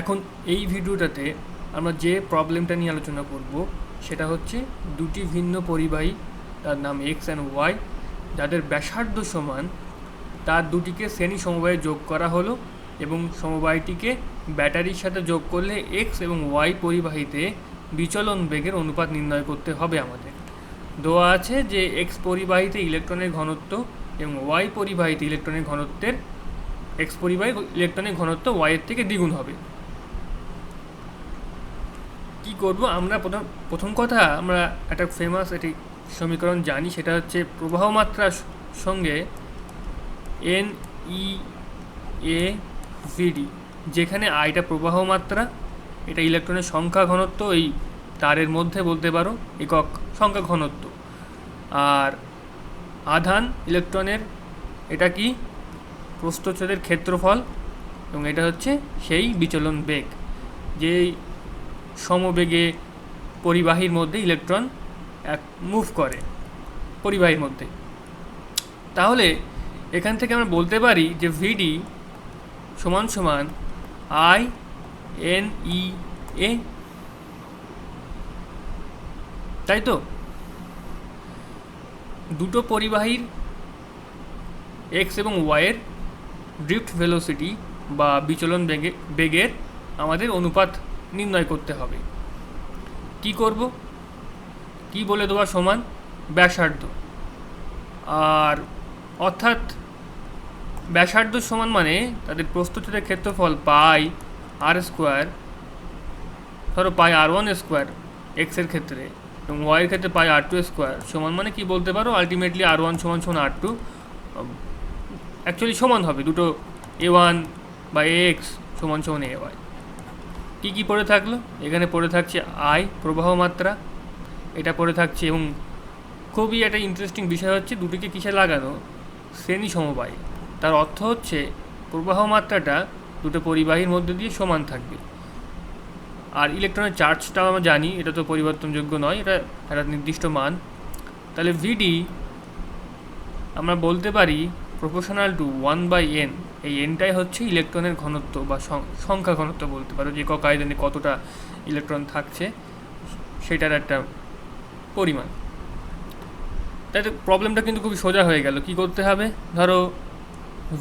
এখন এই ভিডিওটাতে আমরা যে প্রবলেমটা নিয়ে আলোচনা করব, সেটা হচ্ছে দুটি ভিন্ন পরিবাহী, তার নাম এক্স অ্যান্ড ওয়াই যাদের ব্যাসার্ধ সমান, তার দুটিকে শ্রেণি সমবায়ে যোগ করা হলো এবং সমবায়টিকে ব্যাটারির সাথে যোগ করলে এক্স এবং ওয়াই পরিবাহীতে বিচলন বেগের অনুপাত নির্ণয় করতে হবে আমাদের। দেওয়া আছে যে এক্স পরিবাহীতে ইলেকট্রনের ঘনত্ব এবং ওয়াই পরিবাহীতে ইলেকট্রনের ঘনত্বের এক্স পরিবাহী ইলেকট্রনের ঘনত্ব ওয়াইয়ের থেকে দ্বিগুণ হবে। কি করব? আমরা প্রথম প্রথম কথা, আমরা একটা ফেমাস একটি সমীকরণ জানি, সেটা হচ্ছে প্রবাহ মাত্রার সঙ্গে এন ই এ ভিডি যেখানে আইটা প্রবাহ মাত্রা এটা ইলেকট্রনের সংখ্যা ঘনত্ব, এই তারের মধ্যে বলতে পারো, একক সংখ্যা ঘনত্ব। আর আধান ইলেকট্রনের, এটা কি? প্রস্থচ্ছেদের ক্ষেত্রফল, এবং এটা হচ্ছে সেই বিচলন বেগ। যেই সমবেগে পরিবাহীর মধ্যে ইলেকট্রন এক মুভ করে, পরিবাহীর মধ্যে। তাহলে এখান থেকে আমরা বলতে পারি যে ভিডি সমান সমান আই এন ই এ তাই তো? দুটো পরিবাহীর এক্স এবং ওয়াইয়ের ড্রিফট ভেলোসিটি বা বিচলন বেগে বেগের আমাদের অনুপাত নির্ণয় করতে হবে। কি করব? কি বলে দেওয়া সমান? ব্যাসার্ধ। আর অর্থাৎ ব্যাসার্ধ সমান মানে তাদের প্রস্তুতির ক্ষেত্রফল পাই আর স্কোয়ার ধরো পাই আর ওয়ান স্কোয়ার এক্সের ক্ষেত্রে এবং ওয়াইয়ের ক্ষেত্রে পাই আর টু স্কোয়ার সমান মানে কি বলতে পারো? আলটিমেটলি আর ওয়ান সমান সমান আর টু অ্যাকচুয়ালি সমান হবে। দুটো এ ওয়ান বা এ এক্স সমান সমান এ ওয়াই কী কী পড়ে থাকল? এখানে পড়ে থাকছে আই প্রবাহ মাত্রা, এটা পড়ে থাকছে এবং খুবই একটা ইন্টারেস্টিং বিষয় হচ্ছে দুটিকে কিসে লাগানো? শ্রেণি সমবায়। তার অর্থ হচ্ছে প্রবাহ মাত্রাটা দুটো পরিবাহীর মধ্যে দিয়ে সমান থাকবে। আর ইলেকট্রনের চার্জটাও আমরা জানি, এটা তো পরিবর্তনযোগ্য নয়, এটা একটা নির্দিষ্ট মান। তাহলে ভিডি আমরা বলতে পারি proportional to one by N এই এনটাই হচ্ছে ইলেকট্রনের ঘনত্ব বা সংখ্যা ঘনত্ব বলতে পারো। যে কক কতটা ইলেকট্রন থাকছে, সেটার একটা পরিমাণ। তাই প্রবলেমটা কিন্তু খুবই সোজা হয়ে গেল। কি করতে হবে? ধরো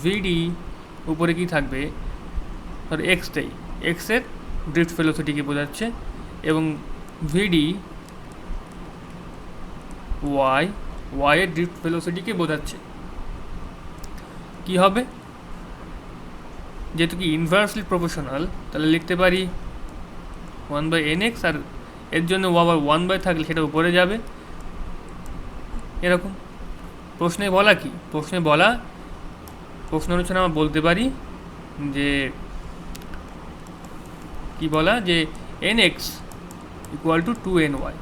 ভিডি উপরে কি থাকবে? ধরো এক্সটাই এক্সের ড্রিফট ফেলোসিটিকে বোঝাচ্ছে এবং ভিডি ওয়াই ওয়াইয়ের ড্রিফট ভেলোসিটিকে বোঝাচ্ছে। কি হবে? যেহেতু কি ইনভার্সলি প্রপোর্শনাল তাহলে লিখতে পারি ওয়ান বাই এন এক্স আর এর জন্য আবার ওয়ান বাই থাকলে সেটা উপরে যাবে। এরকম। প্রশ্নে বলা কি? প্রশ্নে বলা, প্রশ্ন অনুসারে আমরা বলতে পারি যে, কি বলা? যে N X equal to two N Y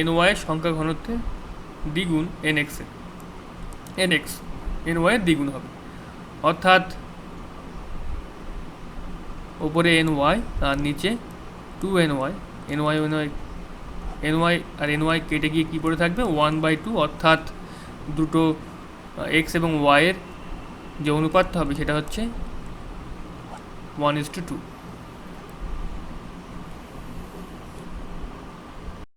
N ওয়াইয়ের সংখ্যা ঘনত্বের দ্বিগুণ এন এক্সের এন এক্স এন ওয়াইয়ের দ্বিগুণ হবে। অর্থাৎ ওপরে এন ওয়াই আর নিচে two N Y. N Y N Y N Y আর এন ওয়াই কেটে গিয়ে কী পড়ে থাকবে? ওয়ান বাই টু অর্থাৎ দুটো এক্স এবং ওয়াইয়ের যে অনুপাতটা হবে সেটা হচ্ছে ওয়ান ইস টু টু।